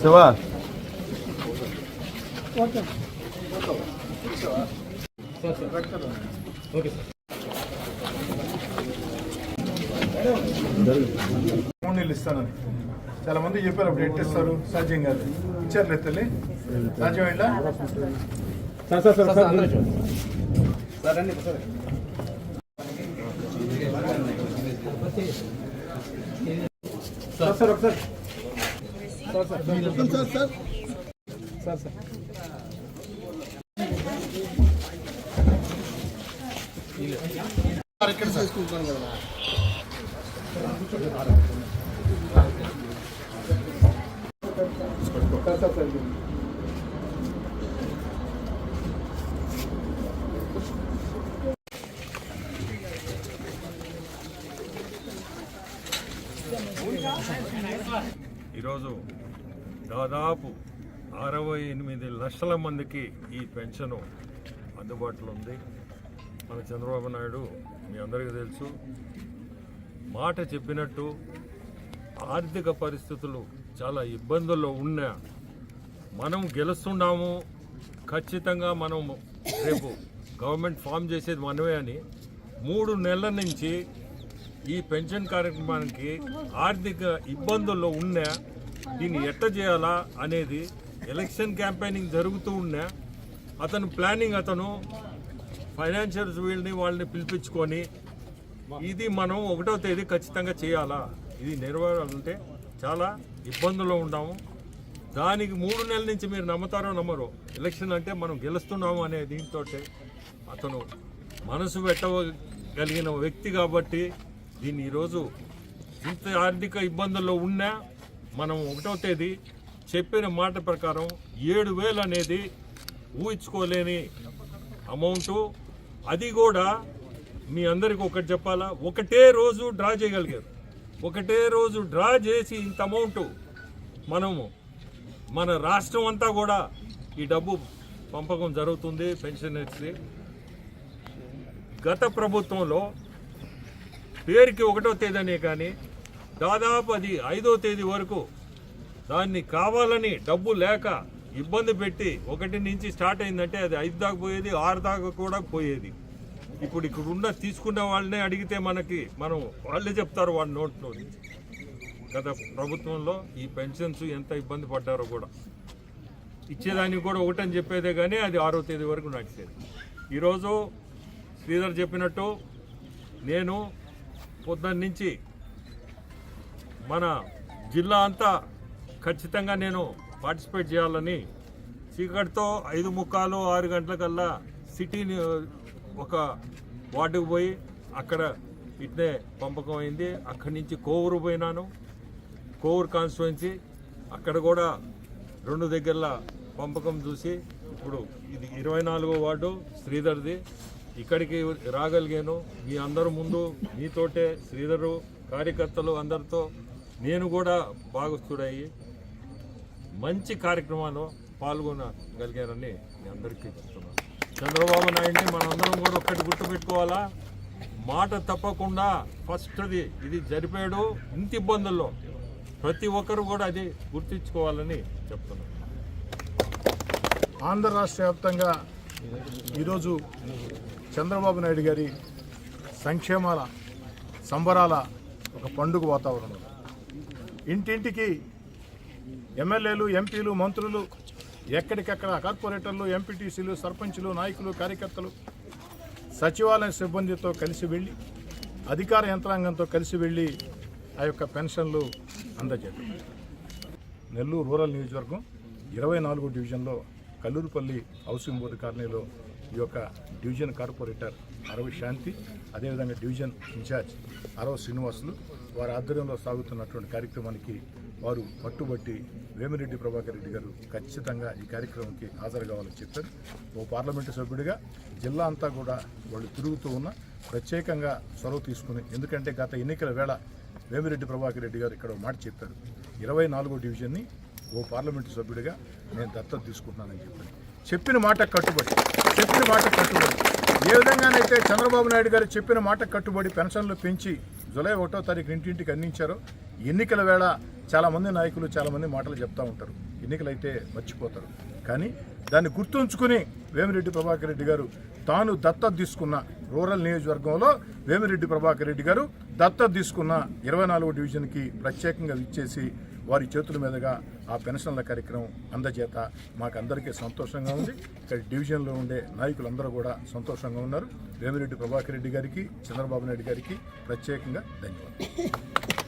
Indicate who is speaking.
Speaker 1: శివ
Speaker 2: మూడు నెలలు ఇస్తానని చాలా మంది చెప్పారు అప్పుడు ఎట్టిస్తారు సాధ్యం కాదు ఇచ్చారులే తల్లి సాధ్యమైందా sir sir sir sir sir sir sir sir ఇక్కడ తీసుకుంటాను కదా సార్ సార్ సార్
Speaker 3: ఈరోజు దాదాపు అరవై ఎనిమిది లక్షల మందికి ఈ పెన్షన్ అందుబాటులో ఉంది. మన చంద్రబాబు నాయుడు మీ అందరికీ తెలుసు. మాట చెప్పినట్టు ఆర్థిక పరిస్థితులు చాలా ఇబ్బందుల్లో ఉన్నా మనం గెలుస్తున్నాము. ఖచ్చితంగా మనం రేపు గవర్నమెంట్ ఫామ్ చేసేది మనమే అని మూడు నెలల నుంచి ఈ పెన్షన్ కార్యక్రమానికి ఆర్థిక ఇబ్బందుల్లో ఉన్నా దీన్ని ఎట్ట చేయాలా అనేది ఎలక్షన్ క్యాంపెయినింగ్ జరుగుతూ ఉన్నా అతను ప్లానింగ్ అతను ఫైనాన్షియల్స్ వీళ్ళని వాళ్ళని పిలిపించుకొని ఇది మనం ఒకటో తేదీ ఖచ్చితంగా చేయాలా? ఇది నెరవేరాలంటే చాలా ఇబ్బందుల్లో ఉన్నాము దానికి మూడు నెలల నుంచి మీరు నమ్ముతారో నమ్మరు ఎలక్షన్ అంటే మనం గెలుస్తున్నాము అనే దీంతో అతను మనసు పెట్టగలిగిన వ్యక్తి కాబట్టి దీన్ని ఈరోజు ఇంత ఆర్థిక ఇబ్బందుల్లో ఉన్నా మనం ఒకటో తేదీ చెప్పిన మాట ప్రకారం ఏడు వేలు అనేది ఊహించుకోలేని అమౌంటు. అది కూడా మీ అందరికి ఒకటి చెప్పాలా? ఒకటే రోజు డ్రా చేయగలిగారు. ఒకటే రోజు డ్రా చేసి ఇంత అమౌంట్ మనము మన రాష్ట్రం అంతా కూడా ఈ డబ్బు పంపకం జరుగుతుంది పెన్షనర్స్కి. గత ప్రభుత్వంలో పేరుకి ఒకటో తేదీనే కానీ దాదాపు అది ఐదో తేదీ వరకు దాన్ని కావాలని డబ్బు లేక ఇబ్బంది పెట్టి ఒకటి నుంచి స్టార్ట్ అయిందంటే అది ఐదు దాకా పోయేది ఆరు దాకా కూడా పోయేది. ఇప్పుడు ఇక్కడ ఉన్న తీసుకున్న వాళ్ళనే అడిగితే మనకి మనం వాళ్ళే చెప్తారు వాళ్ళ నోట్లో నుంచి. గత ప్రభుత్వంలో ఈ పెన్షన్స్ ఎంత ఇబ్బంది పడ్డారో కూడా. ఇచ్చేదానికి కూడా ఒకటని చెప్పేదే కానీ అది ఆరో తేదీ వరకు నడిచేది. ఈరోజు శ్రీధర్ చెప్పినట్టు నేను పొద్దున్న నుంచి మన జిల్లా అంతా ఖచ్చితంగా నేను పార్టిసిపేట్ చేయాలని చీకటితో ఐదు ముక్కాలు ఆరు గంటలకల్లా సిటీని ఒక వార్డుకు పోయి అక్కడ ఇట్నే పంపకం అయింది. అక్కడి నుంచి కోవూరు పోయినాను. కోవూరు కాన్స్టిట్యున్సీ అక్కడ కూడా రెండు దగ్గరల పంపకం చూసి ఇప్పుడు ఇది ఇరవై నాలుగో వార్డు శ్రీధర్ది. ఇక్కడికి రాగలిగాను. మీ అందరు ముందు మీతోటే శ్రీధరు కార్యకర్తలు అందరితో నేను కూడా భాగస్థుడయ్యి మంచి కార్యక్రమాల్లో పాల్గొనగలిగారని మీ అందరికీ చెప్తున్నాను. చంద్రబాబు నాయుడిని మనందరం కూడా ఒక్కటి గుర్తుపెట్టుకోవాలా? మాట తప్పకుండా ఫస్ట్ది ఇది జరిపాడు. ఇంత ఇబ్బందుల్లో ప్రతి ఒక్కరు కూడా అది గుర్తించుకోవాలని చెప్తున్నాను.
Speaker 2: ఆంధ్ర రాష్ట్ర వ్యాప్తంగా ఈరోజు చంద్రబాబు నాయుడు గారి సంక్షేమాల సంబరాల ఒక పండుగ వాతావరణం. ఇంటింటికి ఎమ్మెల్యేలు ఎంపీలు మంత్రులు ఎక్కడికక్కడ కార్పొరేటర్లు ఎంపీటీసీలు సర్పంచులు నాయకులు కార్యకర్తలు సచివాలయ సిబ్బందితో కలిసి వెళ్ళి అధికార యంత్రాంగంతో కలిసి వెళ్ళి ఆ యొక్క పెన్షన్లు అందజేస్తారు నెల్లూరు రూరల్ నియోజకవర్గం ఇరవై నాలుగో డివిజన్లో కల్లూరుపల్లి హౌసింగ్ బోర్డు కాలనీలో ఈ యొక్క డివిజన్ కార్పొరేటర్ అరవై శాంతి అదేవిధంగా డివిజన్ ఇన్ఛార్జ్ అరవ శ్రీనివాసులు వారి ఆధ్వర్యంలో సాగుతున్నటువంటి కార్యక్రమానికి వారు పట్టుబట్టి వేమిరెడ్డి ప్రభాకర్ రెడ్డి గారు ఖచ్చితంగా ఈ కార్యక్రమానికి హాజరు కావాలని చెప్పారు. ఓ పార్లమెంటు సభ్యుడిగా జిల్లా అంతా కూడా వాళ్ళు తిరుగుతూ ఉన్న ప్రత్యేకంగా చొరవ తీసుకుని ఎందుకంటే గత ఎన్నికల వేళ వేమిరెడ్డి ప్రభాకర్ రెడ్డి గారు ఇక్కడ మాట చెప్పారు. ఇరవై నాలుగో డివిజన్ని ఓ పార్లమెంటు సభ్యుడిగా నేను దత్తత తీసుకుంటున్నానని చెప్పాను. చెప్పిన మాట కట్టుబడి చెప్పిన మాట కట్టుబడి. ఏ విధంగానైతే చంద్రబాబు నాయుడు గారు చెప్పిన మాట కట్టుబడి పెన్షన్లు పెంచి జూలై ఒకటో తారీఖు ఇంటింటికి అందించారో ఎన్నికల వేళ చాలామంది నాయకులు చాలామంది మాటలు చెప్తా ఉంటారు. ఎన్నికలైతే మర్చిపోతారు. కానీ దాన్ని గుర్తుంచుకుని వేమిరెడ్డి ప్రభాకర్ రెడ్డి గారు తాను దత్తత తీసుకున్న రూరల్ నియోజకవర్గంలో వేమిరెడ్డి ప్రభాకర్ రెడ్డి గారు దత్తత తీసుకున్న ఇరవై నాలుగో డివిజన్కి ప్రత్యేకంగా ఇచ్చేసి వారి చేతుల మీదుగా ఆ పెన్షన్ల కార్యక్రమం అందజేత. మాకందరికీ సంతోషంగా ఉంది. ఇక్కడ డివిజన్లో ఉండే నాయకులందరూ కూడా సంతోషంగా ఉన్నారు. వేమిరెడ్డి ప్రభాకర్ రెడ్డి గారికి చంద్రబాబు నాయుడు గారికి ప్రత్యేకంగా ధన్యవాదాలు.